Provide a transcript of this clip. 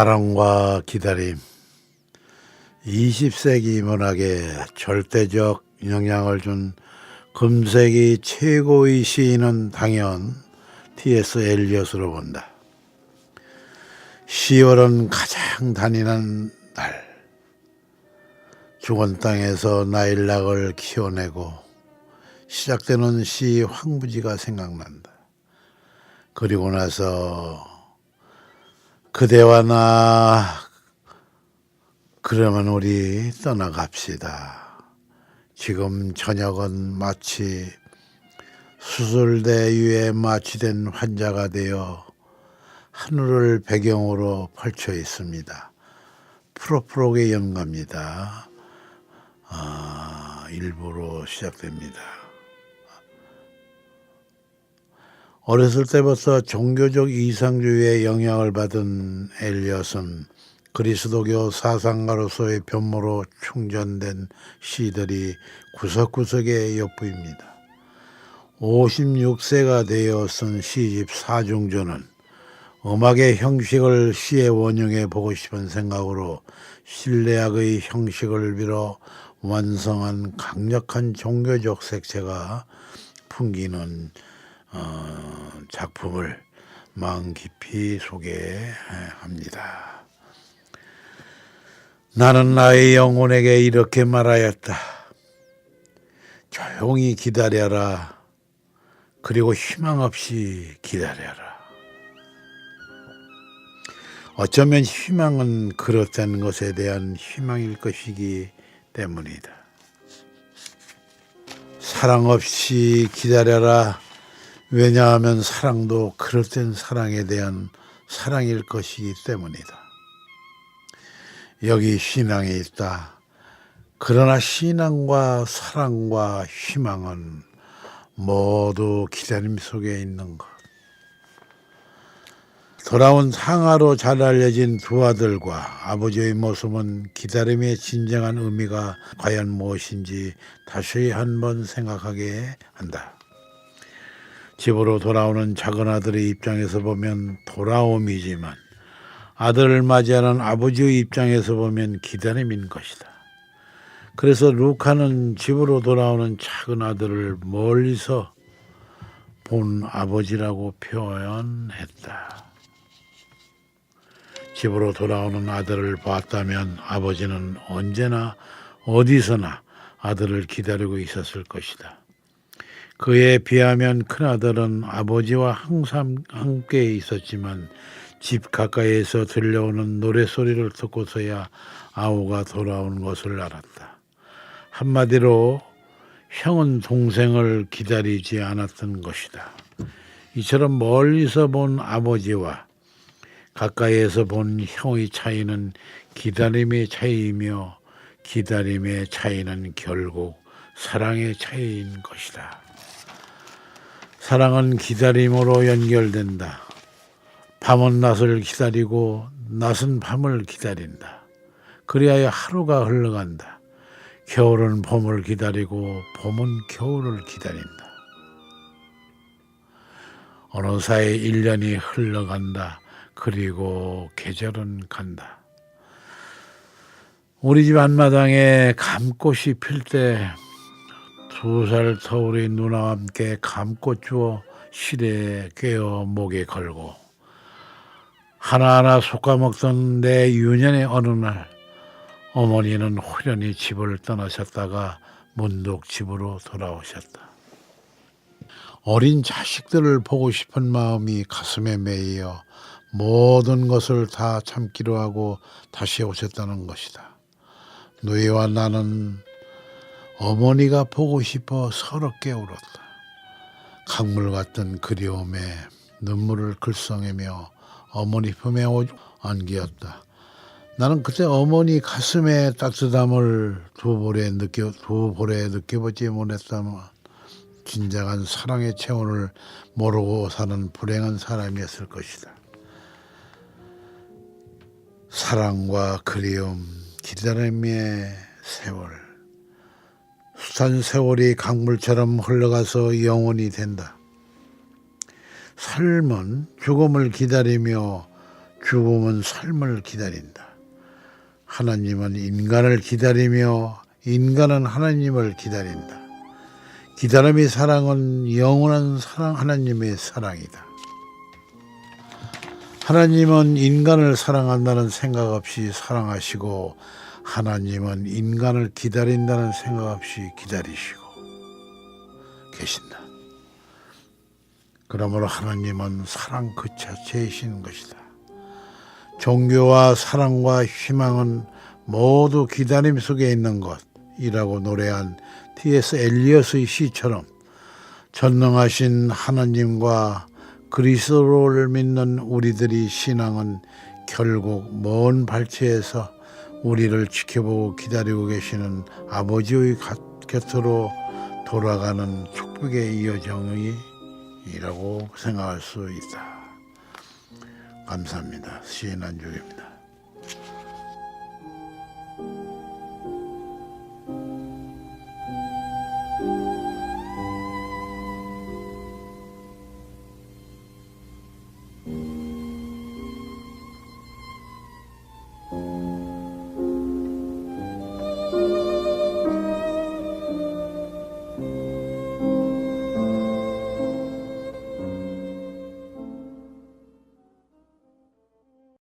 사랑과 기다림 20세기 문학에 절대적 영향을 준 금세기 최고의 시인은 당연 T.S. 엘리엇으로 본다. 10월은 가장 단인한 달. 죽은 땅에서 나일락을 키워내고 시작되는 시 황부지가 생각난다. 그리고 나서 그대와 나 그러면 우리 떠나갑시다. 지금 저녁은 마치 수술대 위에 마취된 환자가 되어 하늘을 배경으로 펼쳐 있습니다. 프로프로의 연가입니다. 아, 일부로 시작됩니다. 어렸을 때부터 종교적 이상주의에 영향을 받은 엘리엇은 그리스도교 사상가로서의 변모로 충전된 시들이 구석구석에 엿보입니다. 56세가 되어 쓴 시집 사중조는 음악의 형식을 시의 원형에 보고 싶은 생각으로 신뢰학의 형식을 빌어 완성한 강력한 종교적 색채가 풍기는 어, 작품을 마음 깊이 소개합니다. 나는 나의 영혼에게 이렇게 말하였다. 조용히 기다려라. 그리고 희망 없이 기다려라. 어쩌면 희망은 그렇다는 것에 대한 희망일 것이기 때문이다. 사랑 없이 기다려라. 왜냐하면 사랑도 그릇된 사랑에 대한 사랑일 것이기 때문이다. 여기 신앙이 있다. 그러나 신앙과 사랑과 희망은 모두 기다림 속에 있는 것. 돌아온 상하로 잘 알려진 두 아들과 아버지의 모습은 기다림의 진정한 의미가 과연 무엇인지 다시 한번 생각하게 한다. 집으로 돌아오는 작은 아들의 입장에서 보면 돌아옴이지만 아들을 맞이하는 아버지의 입장에서 보면 기다림인 것이다. 그래서 루카는 집으로 돌아오는 작은 아들을 멀리서 본 아버지라고 표현했다. 집으로 돌아오는 아들을 봤다면 아버지는 언제나 어디서나 아들을 기다리고 있었을 것이다. 그에 비하면 큰아들은 아버지와 항상 함께 있었지만 집 가까이에서 들려오는 노래소리를 듣고서야 아우가 돌아온 것을 알았다. 한마디로 형은 동생을 기다리지 않았던 것이다. 이처럼 멀리서 본 아버지와 가까이에서 본 형의 차이는 기다림의 차이이며 기다림의 차이는 결국 사랑의 차이인 것이다. 사랑은 기다림으로 연결된다. 밤은 낮을 기다리고 낮은 밤을 기다린다. 그리하여 하루가 흘러간다. 겨울은 봄을 기다리고 봄은 겨울을 기다린다. 어느 사이 1년이 흘러간다. 그리고 계절은 간다. 우리 집 앞마당에 감꽃이 필때 두 살 터울의 누나와 함께 감꽃 주워 실에 꿰어 목에 걸고 하나하나 솎아먹던 내 유년의 어느 날 어머니는 호련히 집을 떠나셨다가 문득 집으로 돌아오셨다. 어린 자식들을 보고 싶은 마음이 가슴에 매이어 모든 것을 다 참기로 하고 다시 오셨다는 것이다. 노예와 나는 어머니가 보고 싶어 서럽게 울었다. 강물 같은 그리움에 눈물을 글썽이며 어머니 품에 안기었다. 나는 그때 어머니 가슴의 따뜻함을 두 볼에 느껴 두 볼에 느껴보지 못했다만 진정한 사랑의 체온을 모르고 사는 불행한 사람이었을 것이다. 사랑과 그리움, 기다림의 세월, 숱한 세월이 강물처럼 흘러가서 영원히 된다. 삶은 죽음을 기다리며 죽음은 삶을 기다린다. 하나님은 인간을 기다리며 인간은 하나님을 기다린다. 기다림의 사랑은 영원한 사랑 하나님의 사랑이다. 하나님은 인간을 사랑한다는 생각 없이 사랑하시고 하나님은 인간을 기다린다는 생각 없이 기다리시고 계신다. 그러므로 하나님은 사랑 그 자체이신 것이다. 종교와 사랑과 희망은 모두 기다림 속에 있는 것이라고 노래한 T.S. 엘리엇의 시처럼 전능하신 하나님과 그리스도를 믿는 우리들이 신앙은 결국 먼 발치에서 우리를 지켜보고 기다리고 계시는 아버지의 가- 곁으로 돌아가는 축복의 여정이라고 생각할 수 있다. 감사합니다. 시인 안중입니다.